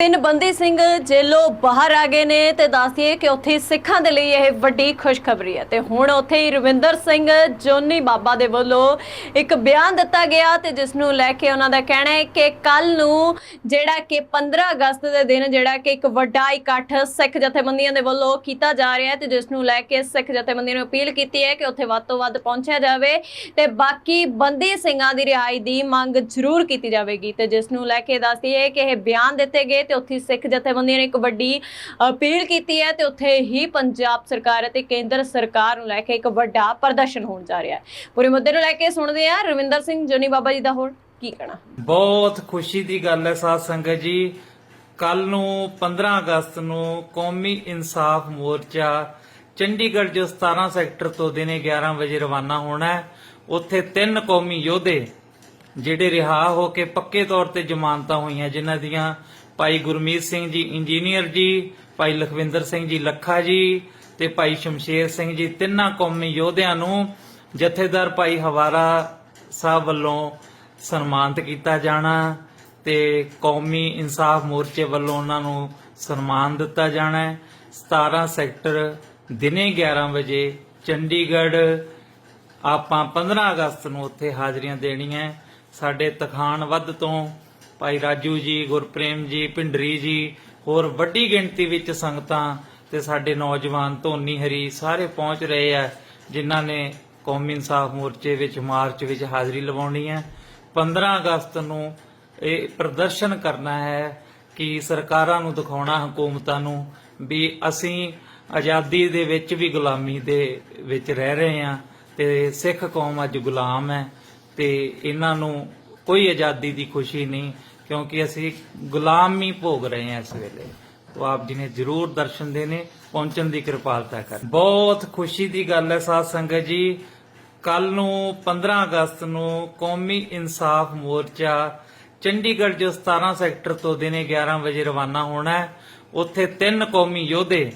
ਤਿੰਨ ਬੰਦੀ ਸਿੰਘ ਜੇਲੋਂ ਬਾਹਰ ਆ ਗਏ ਨੇ ਤੇ ਦੱਸਦੀਏ ਕਿ ਉੱਥੇ ਸਿੱਖਾਂ ਦੇ ਲਈ ਇਹ ਵੱਡੀ ਖੁਸ਼ਖਬਰੀ ਹੈ। ਤੇ ਹੁਣ ਉੱਥੇ ਹੀ ਰਵਿੰਦਰ ਸਿੰਘ ਜੋਨੀ ਬਾਬਾ ਦੇ ਵੱਲੋਂ ਇੱਕ ਬਿਆਨ ਦਿੱਤਾ ਗਿਆ ਤੇ ਜਿਸ ਨੂੰ ਲੈ ਕੇ ਉਹਨਾਂ ਦਾ ਕਹਿਣਾ ਹੈ ਕਿ ਕੱਲ ਨੂੰ ਜਿਹੜਾ ਕਿ 15 ਅਗਸਤ ਦੇ ਦਿਨ ਜਿਹੜਾ ਕਿ ਇੱਕ ਵੱਡਾ ਇਕੱਠ ਸਿੱਖ ਜਥੇਬੰਦੀਆਂ ਦੇ ਵੱਲੋਂ ਕੀਤਾ ਜਾ ਰਿਹਾ ਹੈ ਤੇ ਜਿਸ ਨੂੰ ਲੈ ਕੇ ਸਿੱਖ ਜਥੇਬੰਦੀਆਂ ਨੇ ਅਪੀਲ ਕੀਤੀ ਹੈ ਕਿ ਉੱਥੇ ਵੱਧ ਤੋਂ ਵੱਧ ਪਹੁੰਚਿਆ ਜਾਵੇ ਤੇ ਬਾਕੀ ਬੰਦੀ ਸਿੰਘਾਂ ਦੀ ਰਿਹਾਈ ਦੀ ਮੰਗ ਜ਼ਰੂਰ ਕੀਤੀ ਜਾਵੇਗੀ ਤੇ ਜਿਸ ਨੂੰ ਲੈ ਕੇ ਦੱਸਦੀਏ ਕਿ ਇਹ ਬਿਆਨ ਦਿੱਤੇ ਗਏ ਤੇ ਉੱਥੇ ਸਿੱਖ ਜਥੇਬੰਦੀਆਂ ਨੇ ਇੱਕ ਵੱਡੀ ਅਪੀਲ ਕੀਤੀ ਹੈ ਤੇ ਉੱਥੇ ਹੀ ਪੰਜਾਬ ਸਰਕਾਰ ਅਤੇ ਕੇਂਦਰ ਸਰਕਾਰ ਨੂੰ ਲੈ ਕੇ ਇੱਕ ਵੱਡਾ ਪ੍ਰਦਰਸ਼ਨ ਹੋਣ ਜਾ ਰਿਹਾ ਹੈ। ਪੂਰੇ ਮੁੱਦੇ ਨੂੰ ਲੈ ਕੇ ਸੁਣਦੇ ਹਾਂ ਰਵਿੰਦਰ ਸਿੰਘ ਜੋਨੀ ਬਾਬਾ ਜੀ ਦਾ ਹੋਰ ਕੀ ਕਹਿਣਾ? ਬਹੁਤ ਖੁਸ਼ੀ ਦੀ ਗੱਲ ਹੈ ਸਾਧ ਸੰਗਤ ਜੀ। ਕੱਲ ਨੂੰ 15 ਅਗਸਤ ਨੂੰ ਕੌਮੀ ਇਨਸਾਫ ਮੋਰਚਾ ਚੰਡੀਗੜ੍ਹ ਜੋ 17 ਸੈਕਟਰ ਤੋਂ ਦਿਨੇ 11 ਵਜੇ ਰਵਾਨਾ ਹੋਣਾ ਹੈ, ਉੱਥੇ ਤਿੰਨ ਕੌਮੀ ਯੋਧੇ ਜਿਹੜੇ ਰਿਹਾ ਹੋ ਕੇ ਪੱਕੇ ਤੌਰ ਤੇ ਜ਼ਮਾਨਤਾਂ ਹੋਈਆਂ, ਜਿਨ੍ਹਾਂ ਦੀਆਂ ਭਾਈ ਗੁਰਮੀਤ ਸਿੰਘ ਜੀ ਇੰਜੀਨੀਅਰ ਜੀ, ਭਾਈ ਲਖਵਿੰਦਰ ਸਿੰਘ ਜੀ ਲੱਖਾ ਜੀ ਤੇ ਭਾਈ ਸ਼ਮਸ਼ੇਰ ਸਿੰਘ ਜੀ, ਤਿੰਨਾਂ ਕੌਮੀ ਯੋਧਿਆਂ ਨੂੰ ਜਥੇਦਾਰ ਭਾਈ ਹਵਾਰਾ ਸਾਹਿਬ ਵੱਲੋਂ ਸਨਮਾਨਿਤ ਕੀਤਾ ਜਾਣਾ ਤੇ ਕੌਮੀ ਇਨਸਾਫ ਮੋਰਚੇ ਵੱਲੋਂ ਉਹਨਾਂ ਨੂੰ ਸਨਮਾਨ ਦਿੱਤਾ ਜਾਣਾ ਹੈ 17 ਸੈਕਟਰ ਦਿਨੇ 11 ਵਜੇ ਚੰਡੀਗੜ੍ਹ ਆਪਾਂ 15 ਅਗਸਤ ਨੂੰ ਉੱਥੇ ਹਾਜ਼ਰੀਆਂ ਦੇਣੀਆਂ ਹੈ। ਸਾਡੇ ਤਖਾਨ ਵੱਧ ਤੋਂ, ਭਾਈ ਰਾਜੂ ਜੀ, ਗੁਰਪ੍ਰੇਮ ਜੀ ਪਿੰਡਰੀ ਜੀ, ਹੋਰ ਵੱਡੀ ਗਿਣਤੀ ਵਿੱਚ ਸੰਗਤਾਂ ਤੇ ਸਾਡੇ ਨੌਜਵਾਨ ਧੋਨੀ ਹਰੀ ਸਾਰੇ ਪਹੁੰਚ ਰਹੇ ਆ, ਜਿਨ੍ਹਾਂ ਨੇ ਕੌਮੀ ਇਨਸਾਫ ਮੋਰਚੇ ਵਿੱਚ ਮਾਰਚ ਵਿੱਚ ਹਾਜ਼ਰੀ ਲਵਾਉਣੀ ਹੈ। 15 ਅਗਸਤ ਨੂੰ ਇਹ ਪ੍ਰਦਰਸ਼ਨ ਕਰਨਾ ਹੈ ਕਿ ਸਰਕਾਰਾਂ ਨੂੰ ਦਿਖਾਉਣਾ, ਹਕੂਮਤਾਂ ਨੂੰ ਵੀ ਅਸੀਂ ਆਜ਼ਾਦੀ ਦੇ ਵਿੱਚ ਵੀ ਗੁਲਾਮੀ ਦੇ ਵਿੱਚ ਰਹਿ ਰਹੇ ਹਾਂ ਤੇ ਸਿੱਖ ਕੌਮ ਅੱਜ ਗੁਲਾਮ ਹੈ। ਤੇ ਇਹਨਾਂ ਨੂੰ ਕੋਈ ਆਜ਼ਾਦੀ ਦੀ ਖੁਸ਼ੀ ਨਹੀਂ, ਕਿਉਂਕਿ ਅਸੀਂ ਗੁਲਾਮੀ ਭੋਗ ਰਹੇ ਹਾਂ ਇਸ ਵੇਲੇ। ਤੋ ਆਪ ਜੀ ਨੇ ਜਰੂਰ ਦਰਸ਼ਨ ਦੇਣੇ, ਪਹੁੰਚਣ ਦੀ ਕਿਰਪਾਲਤਾ ਕਰ। ਬਹੁਤ ਖੁਸ਼ੀ ਦੀ ਗੱਲ ਹੈ ਸਾਧ ਸੰਗਤ ਜੀ। ਕੱਲ ਨੂੰ 15 ਅਗਸਤ ਨੂੰ ਕੌਮੀ ਇਨਸਾਫ ਮੋਰਚਾ ਚੰਡੀਗੜ੍ਹ ਜੋ 17 ਸੈਕਟਰ ਤੋਂ ਦਿਨੇ 11 ਵਜੇ ਰਵਾਨਾ ਹੋਣਾ ਹੈ, ਉੱਥੇ ਤਿੰਨ ਕੌਮੀ ਯੋਧੇ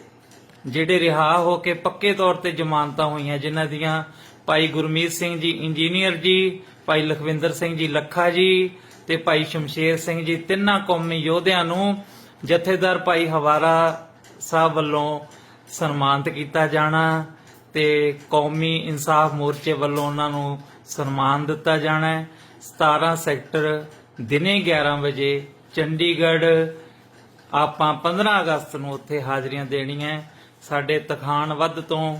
ਜਿਹੜੇ ਰਿਹਾ ਹੋ ਕੇ ਪੱਕੇ ਤੌਰ ਤੇ ਜ਼ਮਾਨਤਾਂ ਹੋਈਆਂ, ਜਿਨ੍ਹਾਂ ਦੀਆਂ ਭਾਈ ਗੁਰਮੀਤ ਸਿੰਘ ਜੀ, ਇੰਜੀਨੀਅਰ ਜੀ ਭਾਈ ਲਖਵਿੰਦਰ ਸਿੰਘ ਜੀ ਲੱਖਾ ਜੀ ਤੇ ਭਾਈ ਸ਼ਮਸ਼ੇਰ ਸਿੰਘ ਜੀ, ਤਿੰਨਾਂ ਕੌਮੀ ਯੋਧਿਆਂ ਨੂੰ ਜਥੇਦਾਰ ਭਾਈ ਹਵਾਰਾ ਸਾਹਿਬ ਵੱਲੋਂ ਸਨਮਾਨਿਤ ਕੀਤਾ ਜਾਣਾ ਤੇ ਕੌਮੀ ਇਨਸਾਫ ਮੋਰਚੇ ਵੱਲੋਂ ਉਹਨਾਂ ਨੂੰ ਸਨਮਾਨ ਦਿੱਤਾ ਜਾਣਾ ਹੈ 17 ਸੈਕਟਰ ਦਿਨੇ 11 ਵਜੇ ਚੰਡੀਗੜ੍ਹ ਆਪਾਂ 15 ਅਗਸਤ ਨੂੰ ਉੱਥੇ ਹਾਜ਼ਰੀਆਂ ਦੇਣੀਆਂ ਹੈ। ਸਾਡੇ ਤਖਾਨ ਵੱਧ ਤੋਂ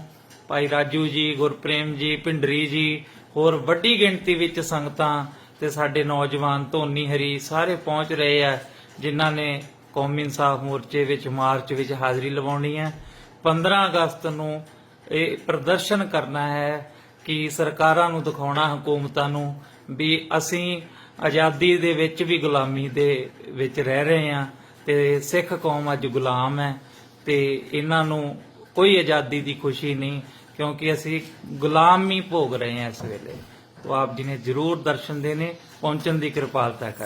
ਭਾਈ ਰਾਜੂ ਜੀ, ਗੁਰਪ੍ਰੇਮ ਜੀ ਪਿੰਡਰੀ ਜੀ ਹੋਰ ਵੱਡੀ ਗਿਣਤੀ ਵਿੱਚ ਸੰਗਤਾਂ ਤੇ ਸਾਡੇ ਨੌਜਵਾਨ ਧੋਨੀ ਹਰੀ ਸਾਰੇ ਪਹੁੰਚ ਰਹੇ ਆ, ਜਿਨ੍ਹਾਂ ਨੇ ਕੌਮੀ ਇਨਸਾਫ ਮੋਰਚੇ ਵਿੱਚ ਮਾਰਚ ਵਿੱਚ ਹਾਜ਼ਰੀ ਲਵਾਉਣੀ ਹੈ। 15 ਅਗਸਤ ਨੂੰ ਇਹ ਪ੍ਰਦਰਸ਼ਨ ਕਰਨਾ ਹੈ ਕਿ ਸਰਕਾਰਾਂ ਨੂੰ ਦਿਖਾਉਣਾ, ਹਕੂਮਤਾਂ ਨੂੰ ਵੀ ਅਸੀਂ ਆਜ਼ਾਦੀ ਦੇ ਵਿੱਚ ਵੀ ਗੁਲਾਮੀ ਦੇ ਵਿੱਚ ਰਹਿ ਰਹੇ ਹਾਂ ਤੇ ਸਿੱਖ ਕੌਮ ਅੱਜ ਗੁਲਾਮ ਹੈ ਤੇ ਇਹਨਾਂ ਨੂੰ ਕੋਈ ਆਜ਼ਾਦੀ ਦੀ ਖੁਸ਼ੀ ਨਹੀਂ। ਕਿਉਂਕਿ ਅਸੀਂ ਗੁਲਾਮੀ ਭੋਗ ਰਹੇ ਹਾਂ ਇਸ ਵੇਲੇ। ਤੋ ਆਪ ਜੀ ਨੇ ਜਰੂਰ ਦਰਸ਼ਨ ਦੇਣੇ, ਪਹੁੰਚਣ ਦੀ ਕਿਰਪਾਲਤਾ ਕਰ